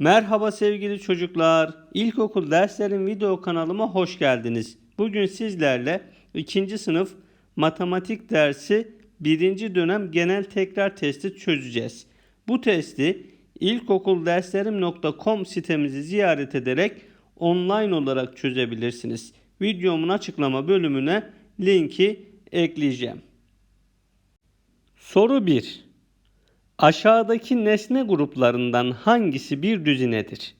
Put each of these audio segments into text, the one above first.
Merhaba sevgili çocuklar. İlkokul derslerin video kanalıma hoş geldiniz. Bugün sizlerle 2. sınıf matematik dersi 1. dönem genel tekrar testi çözeceğiz. Bu testi ilkokulderslerim.com sitemizi ziyaret ederek online olarak çözebilirsiniz. Videomun açıklama bölümüne linki ekleyeceğim. Soru 1. Aşağıdaki nesne gruplarından hangisi bir düzinedir?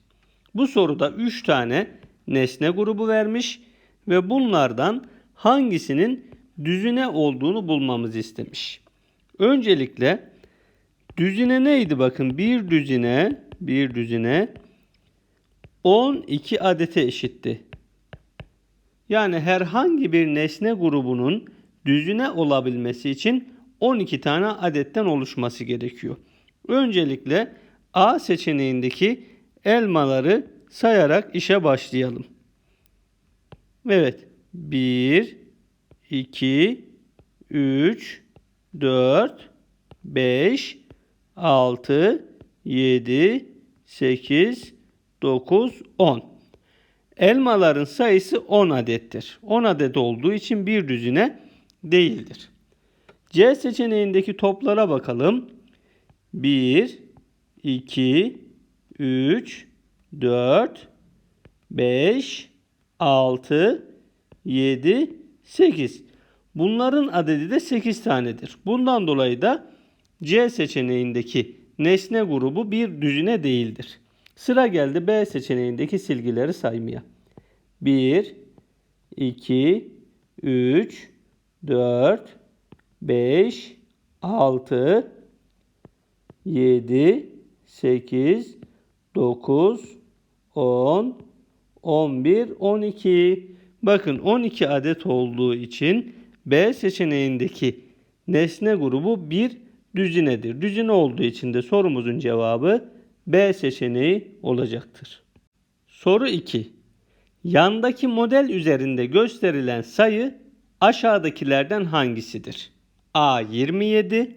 Bu soruda 3 tane nesne grubu vermiş ve bunlardan hangisinin düzine olduğunu bulmamızı istemiş. Öncelikle düzine neydi bakın bir düzine bir düzine 12 adete eşitti. Yani herhangi bir nesne grubunun düzine olabilmesi için 12 tane adetten oluşması gerekiyor. Öncelikle A seçeneğindeki elmaları sayarak işe başlayalım. Evet. 1 2 3 4 5 6 7 8 9 10 Elmaların sayısı 10 adettir. 10 adet olduğu için bir düzine değildir. C seçeneğindeki toplara bakalım. 1, 2, 3, 4, 5, 6, 7, 8. Bunların adedi de 8 tanedir. Bundan dolayı da C seçeneğindeki nesne grubu bir düzine değildir. Sıra geldi B seçeneğindeki silgileri saymaya. 1, 2, 3, 4, 5, 6, 7, 8, 9, 10, 11, 12. Bakın 12 adet olduğu için B seçeneğindeki nesne grubu bir düzinedir. Düzine olduğu için de sorumuzun cevabı B seçeneği olacaktır. Soru 2. Yandaki model üzerinde gösterilen sayı aşağıdakilerden hangisidir? A 27,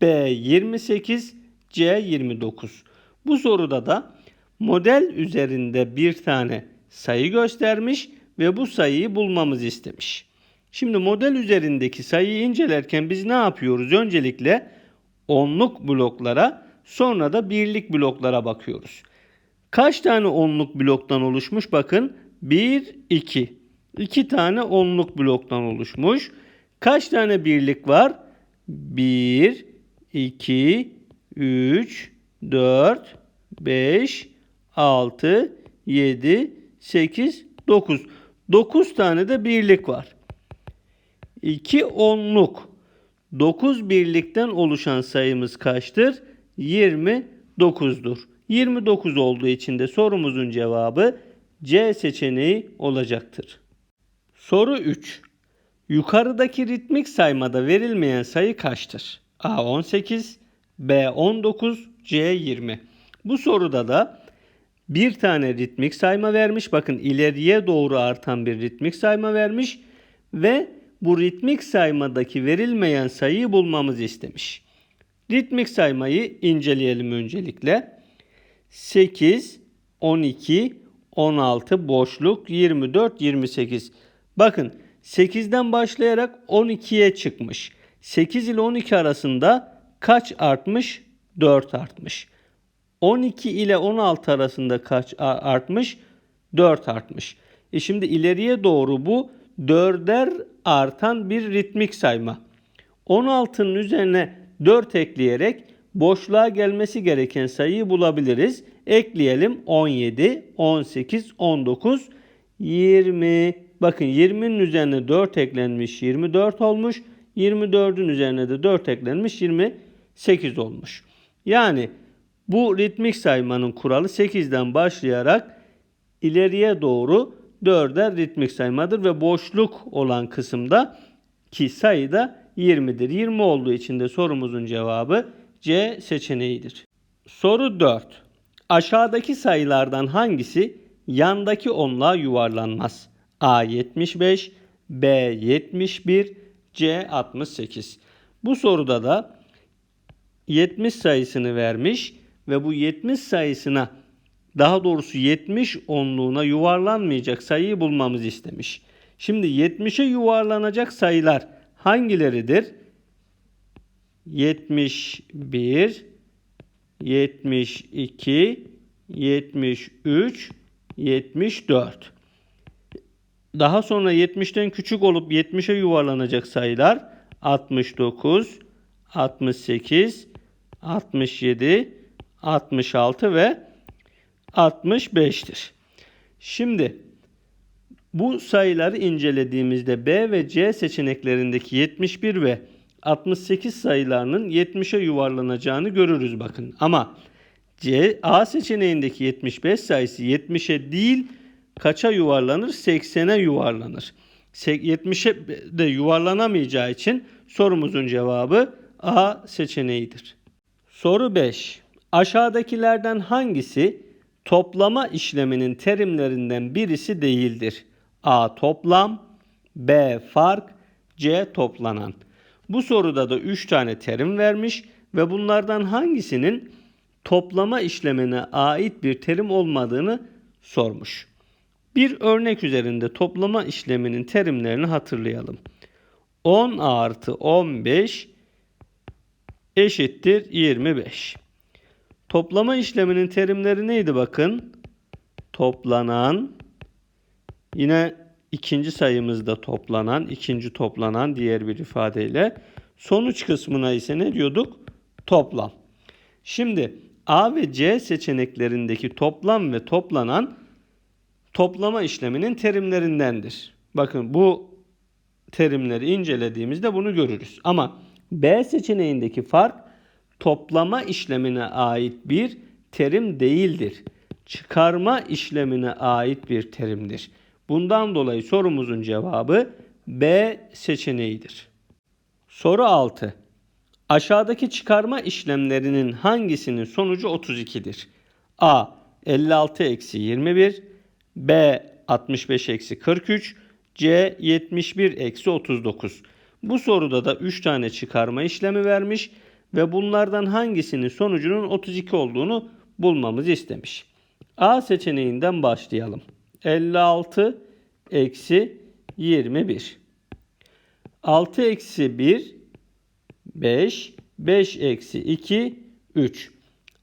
B 28, C 29. Bu soruda da model üzerinde bir tane sayı göstermiş ve bu sayıyı bulmamızı istemiş. Şimdi model üzerindeki sayıyı incelerken biz ne yapıyoruz? Öncelikle onluk bloklara sonra da birlik bloklara bakıyoruz. Kaç tane onluk bloktan oluşmuş? Bakın 1, 2. 2 tane onluk bloktan oluşmuş. Kaç tane birlik var? 1, 2, 3, 4, 5, 6, 7, 8, 9. 9 tane de birlik var. 2 onluk. 9 birlikten oluşan sayımız kaçtır? 29'dur. 29 olduğu için de sorumuzun cevabı C seçeneği olacaktır. Soru 3. Yukarıdaki ritmik saymada verilmeyen sayı kaçtır? A 18, B 19, C 20. Bu soruda da bir tane ritmik sayma vermiş. Bakın ileriye doğru artan bir ritmik sayma vermiş ve bu ritmik saymadaki verilmeyen sayıyı bulmamızı istemiş. Ritmik saymayı inceleyelim öncelikle. 8, 12, 16 boşluk 24, 28. Bakın 8'den başlayarak 12'ye çıkmış. 8 ile 12 arasında kaç artmış? 4 artmış. 12 ile 16 arasında kaç artmış? 4 artmış. E şimdi ileriye doğru bu 4'er artan bir ritmik sayma. 16'nın üzerine 4 ekleyerek boşluğa gelmesi gereken sayıyı bulabiliriz. Ekleyelim 17, 18, 19, 20. Bakın 20'nin üzerine 4 eklenmiş 24 olmuş. 24'ün üzerine de 4 eklenmiş 28 olmuş. Yani bu ritmik saymanın kuralı 8'den başlayarak ileriye doğru 4'er ritmik saymadır ve boşluk olan kısımda ki sayı da 20'dir. 20 olduğu için de sorumuzun cevabı C seçeneğidir. Soru 4. Aşağıdaki sayılardan hangisi yandaki onluğa yuvarlanmaz? A 75, B 71, C 68. Bu soruda da 70 sayısını vermiş ve bu 70 sayısına daha doğrusu 70 onluğuna yuvarlanmayacak sayıyı bulmamızı istemiş. Şimdi 70'e yuvarlanacak sayılar hangileridir? 71, 72, 73, 74. Daha sonra 70'ten küçük olup 70'e yuvarlanacak sayılar 69, 68, 67, 66 ve 65'tir. Şimdi bu sayıları incelediğimizde B ve C seçeneklerindeki 71 ve 68 sayılarının 70'e yuvarlanacağını görürüz bakın. Ama C A seçeneğindeki 75 sayısı 70'e değil kaça yuvarlanır? 80'e yuvarlanır. 70'e de yuvarlanamayacağı için sorumuzun cevabı A seçeneğidir. Soru 5. Aşağıdakilerden hangisi toplama işleminin terimlerinden birisi değildir? A. Toplam B. Fark C. Toplanan. Bu soruda da 3 tane terim vermiş ve bunlardan hangisinin toplama işlemine ait bir terim olmadığını sormuş. Bir örnek üzerinde toplama işleminin terimlerini hatırlayalım. 10 artı 15 eşittir 25. Toplama işleminin terimleri neydi bakın? Toplanan yine ikinci sayımızda toplanan, ikinci toplanan diğer bir ifadeyle sonuç kısmına ise ne diyorduk? Toplam. Şimdi A ve C seçeneklerindeki toplam ve toplanan toplama işleminin terimlerindendir. Bakın bu terimleri incelediğimizde bunu görürüz. Ama B seçeneğindeki fark toplama işlemine ait bir terim değildir. Çıkarma işlemine ait bir terimdir. Bundan dolayı sorumuzun cevabı B seçeneğidir. Soru 6. Aşağıdaki çıkarma işlemlerinin hangisinin sonucu 32'dir? A. 56 eksi 21 B. 65 eksi 43 C. 71 eksi 39 Bu soruda da 3 tane çıkarma işlemi vermiş ve bunlardan hangisinin sonucunun 32 olduğunu bulmamızı istemiş. A seçeneğinden başlayalım. 56 eksi 21. 6 eksi 1 5. 5 eksi 2 3.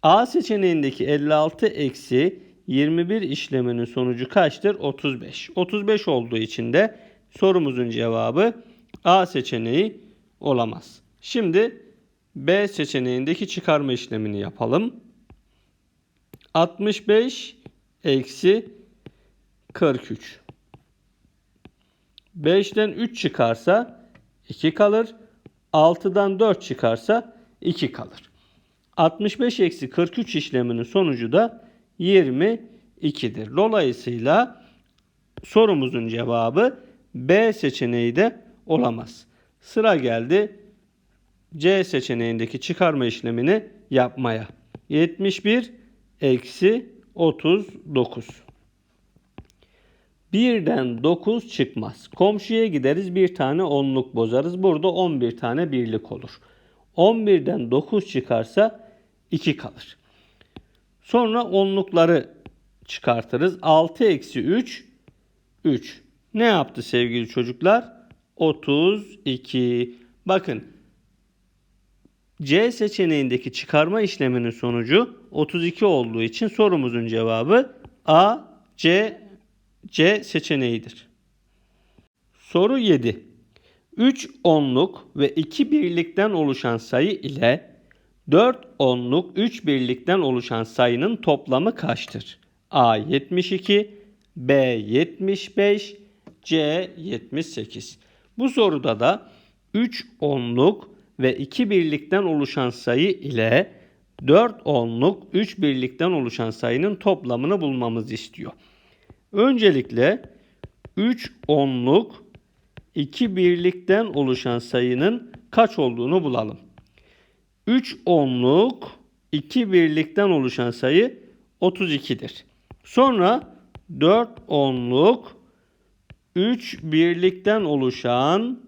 A seçeneğindeki 56 eksi 21 işleminin sonucu kaçtır? 35. 35 olduğu için de sorumuzun cevabı A seçeneği olamaz. Şimdi B seçeneğindeki çıkarma işlemini yapalım. 65 eksi 43. 5'ten 3 çıkarsa 2 kalır. 6'dan 4 çıkarsa 2 kalır. 65 eksi 43 işleminin sonucu da 22'dir. Dolayısıyla sorumuzun cevabı B seçeneği de olamaz. Sıra geldi C seçeneğindeki çıkarma işlemini yapmaya. 71 eksi 39. Birden 9 çıkmaz. Komşuya gideriz bir tane onluk bozarız. Burada 11 tane birlik olur. 11'den 9 çıkarsa 2 kalır. Sonra onlukları çıkartırız. 6 eksi 3 3. Ne yaptı sevgili çocuklar? 32. Bakın C seçeneğindeki çıkarma işleminin sonucu 32 olduğu için sorumuzun cevabı A, C, C seçeneğidir. Soru 7. 3 onluk ve 2 birlikten oluşan sayı ile 4 onluk 3 birlikten oluşan sayının toplamı kaçtır? A 72, B 75, C 78. Bu soruda da 3 onluk ve 2 birlikten oluşan sayı ile 4 onluk 3 birlikten oluşan sayının toplamını bulmamızı istiyor. Öncelikle 3 onluk 2 birlikten oluşan sayının kaç olduğunu bulalım. 3 onluk 2 birlikten oluşan sayı 32'dir. Sonra 4 onluk 3 birlikten oluşan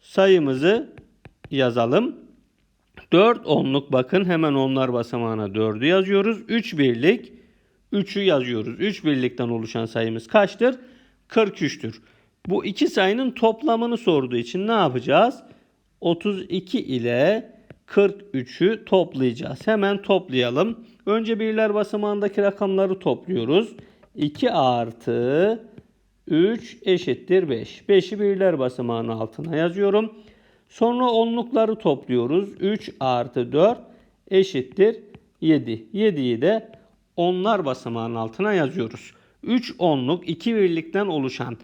sayımızı yazalım. 4 onluk bakın hemen onlar basamağına 4'ü yazıyoruz. 3 birlik 3'ü yazıyoruz. 3 birlikten oluşan sayımız kaçtır? 43'tür. Bu iki sayının toplamını sorduğu için ne yapacağız? 32 ile 43'ü toplayacağız. Hemen toplayalım. Önce birler basamağındaki rakamları topluyoruz. 2 artı 3 eşittir 5. 5'i birler basamağının altına yazıyorum. Sonra onlukları topluyoruz. 3 artı 4 eşittir 7. 7'yi de onlar basamağının altına yazıyoruz. 3 onluk 2 birlikten oluşan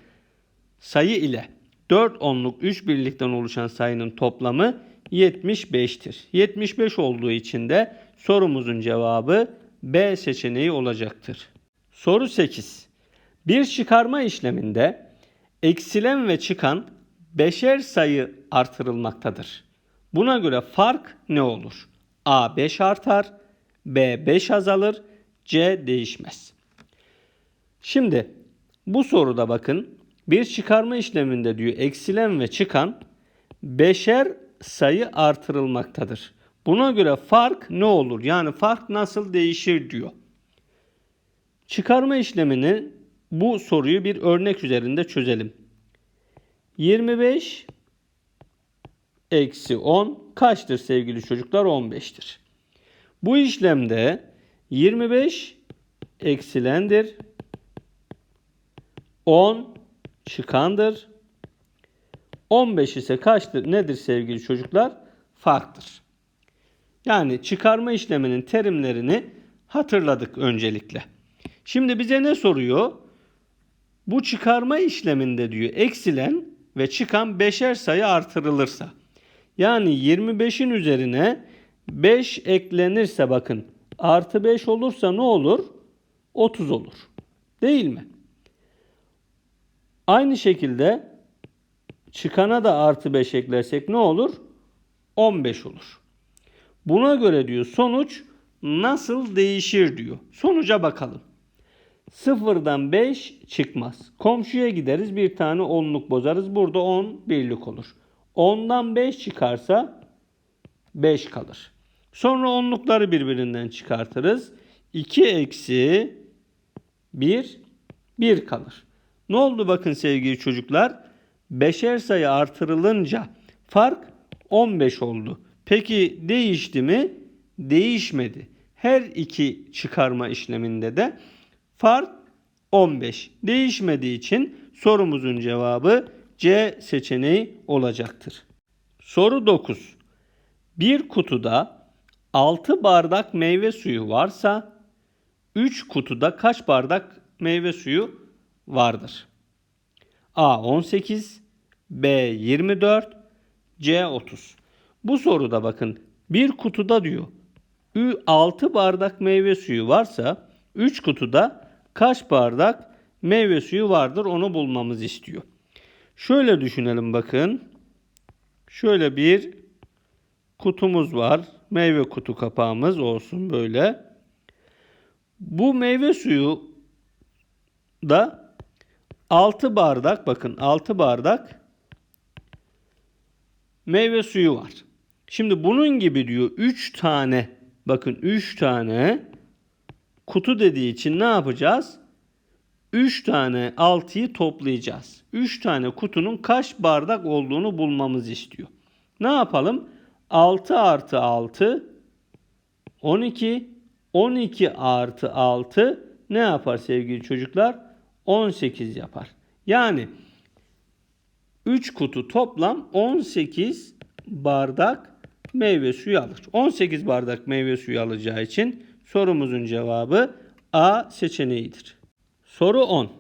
sayı ile 4 onluk 3 birlikten oluşan sayının toplamı 75'tir. 75 olduğu için de sorumuzun cevabı B seçeneği olacaktır. Soru 8. Bir çıkarma işleminde eksilen ve çıkan beşer sayı artırılmaktadır. Buna göre fark ne olur? A 5 artar, B 5 azalır, C değişmez. Şimdi bu soruda bakın bir çıkarma işleminde diyor eksilen ve çıkan beşer sayı artırılmaktadır. Buna göre fark ne olur? Yani fark nasıl değişir diyor. Çıkarma işlemini bu soruyu bir örnek üzerinde çözelim. 25 eksi 10 kaçtır sevgili çocuklar? 15'tir. Bu işlemde 25 eksilendir. 10 çıkandır. 15 ise kaçtır? Nedir sevgili çocuklar? Farktır. Yani çıkarma işleminin terimlerini hatırladık öncelikle. Şimdi bize ne soruyor? Bu çıkarma işleminde diyor eksilen ve çıkan beşer sayı artırılırsa. Yani 25'in üzerine 5 eklenirse bakın artı 5 olursa ne olur? 30 olur. Değil mi? Aynı şekilde çıkana da artı 5 eklersek ne olur? 15 olur. Buna göre diyor sonuç nasıl değişir diyor. Sonuca bakalım. Sıfırdan 5 çıkmaz. Komşuya gideriz bir tane onluk bozarız. Burada 10 birlik olur. 10'dan 5 çıkarsa 5 kalır. Sonra onlukları birbirinden çıkartırız. 2 eksi 1 1 kalır. Ne oldu bakın sevgili çocuklar? Beşer sayı artırılınca fark 15 oldu. Peki değişti mi? Değişmedi. Her iki çıkarma işleminde de fark 15. Değişmediği için sorumuzun cevabı C seçeneği olacaktır. Soru 9. Bir kutuda 6 bardak meyve suyu varsa 3 kutuda kaç bardak meyve suyu vardır? A 18, B 24, C 30. Bu soruda bakın bir kutuda diyor 6 bardak meyve suyu varsa 3 kutuda kaç bardak meyve suyu vardır onu bulmamız istiyor. Şöyle düşünelim bakın. Şöyle bir kutumuz var. Meyve kutu kapağımız olsun böyle. Bu meyve suyu da 6 bardak bakın 6 bardak meyve suyu var. Şimdi bunun gibi diyor 3 tane bakın 3 tane kutu dediği için ne yapacağız? 3 tane 6'yı toplayacağız. 3 tane kutunun kaç bardak olduğunu bulmamız istiyor. Ne yapalım? 6 artı 6 12 12 artı 6 ne yapar sevgili çocuklar? 18 yapar. Yani 3 kutu toplam 18 bardak meyve suyu alır. 18 bardak meyve suyu alacağı için sorumuzun cevabı A seçeneğidir. Soru 10.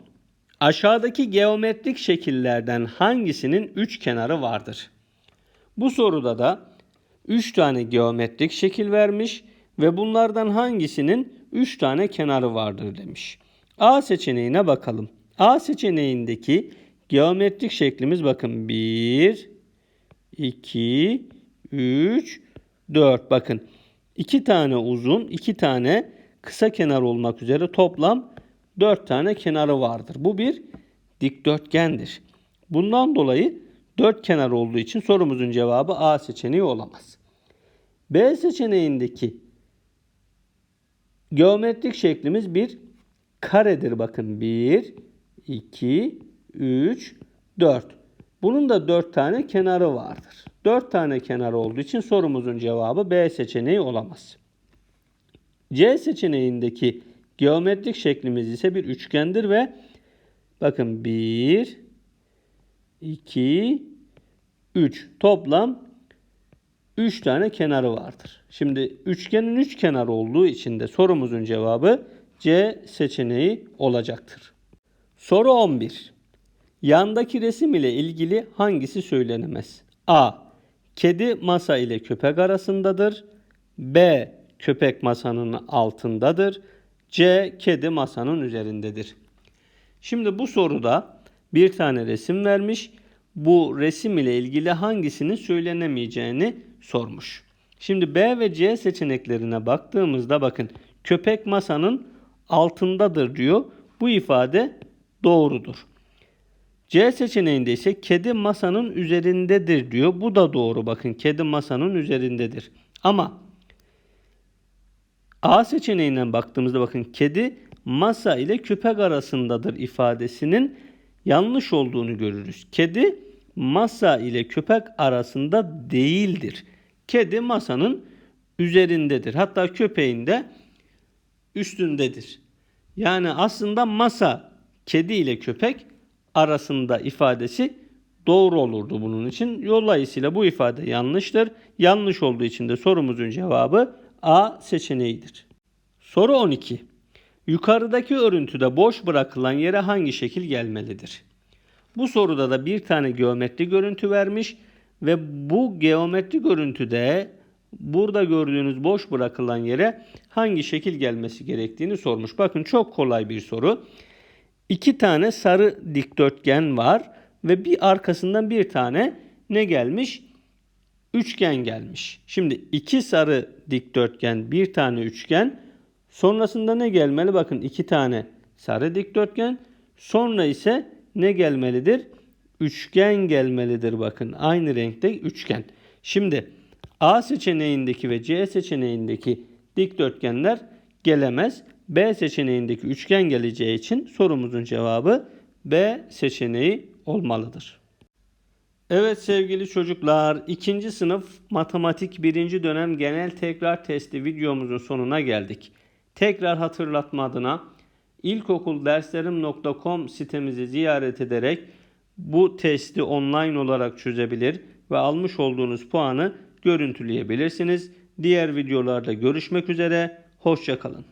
Aşağıdaki geometrik şekillerden hangisinin 3 kenarı vardır? Bu soruda da 3 tane geometrik şekil vermiş ve bunlardan hangisinin 3 tane kenarı vardır demiş. A seçeneğine bakalım. A seçeneğindeki geometrik şeklimiz bakın 1 2 3 4 bakın. 2 tane uzun, 2 tane kısa kenar olmak üzere toplam 4 tane kenarı vardır. Bu bir dikdörtgendir. Bundan dolayı 4 kenar olduğu için sorumuzun cevabı A seçeneği olamaz. B seçeneğindeki geometrik şeklimiz bir karedir bakın. 1, 2, 3, 4. Bunun da 4 tane kenarı vardır. 4 tane kenar olduğu için sorumuzun cevabı B seçeneği olamaz. C seçeneğindeki geometrik şeklimiz ise bir üçgendir ve bakın 1, 2, 3 toplam 3 tane kenarı vardır. Şimdi üçgenin 3 kenar olduğu için de sorumuzun cevabı C seçeneği olacaktır. Soru 11. Yandaki resim ile ilgili hangisi söylenemez? A. Kedi masa ile köpek arasındadır. B. Köpek masanın altındadır. C. Kedi masanın üzerindedir. Şimdi bu soruda bir tane resim vermiş. Bu resim ile ilgili hangisinin söylenemeyeceğini sormuş. Şimdi B ve C seçeneklerine baktığımızda bakın köpek masanın altındadır diyor. Bu ifade doğrudur. C seçeneğinde ise kedi masanın üzerindedir diyor. Bu da doğru. Bakın kedi masanın üzerindedir. Ama A seçeneğinden baktığımızda bakın kedi masa ile köpek arasındadır ifadesinin yanlış olduğunu görürüz. Kedi masa ile köpek arasında değildir. Kedi masanın üzerindedir. Hatta köpeğin de üstündedir. Yani aslında masa kedi ile köpek arasında ifadesi doğru olurdu bunun için. Dolayısıyla bu ifade yanlıştır. Yanlış olduğu için de sorumuzun cevabı A seçeneğidir. Soru 12. Yukarıdaki örüntüde boş bırakılan yere hangi şekil gelmelidir? Bu soruda da bir tane geometri görüntü vermiş ve bu geometri görüntüde burada gördüğünüz boş bırakılan yere hangi şekil gelmesi gerektiğini sormuş. Bakın çok kolay bir soru. İki tane sarı dikdörtgen var ve bir arkasından bir tane ne gelmiş? Üçgen gelmiş. Şimdi iki sarı dikdörtgen, bir tane üçgen. Sonrasında ne gelmeli? Bakın iki tane sarı dikdörtgen. Sonra ise ne gelmelidir? Üçgen gelmelidir bakın. Aynı renkte üçgen. Şimdi A seçeneğindeki ve C seçeneğindeki dikdörtgenler gelemez. B seçeneğindeki üçgen geleceği için sorumuzun cevabı B seçeneği olmalıdır. Evet sevgili çocuklar, ikinci sınıf matematik birinci dönem genel tekrar testi videomuzun sonuna geldik. Tekrar hatırlatma adına ilkokulderslerim.com sitemizi ziyaret ederek bu testi online olarak çözebilir ve almış olduğunuz puanı görüntüleyebilirsiniz. Diğer videolarda görüşmek üzere, hoşçakalın.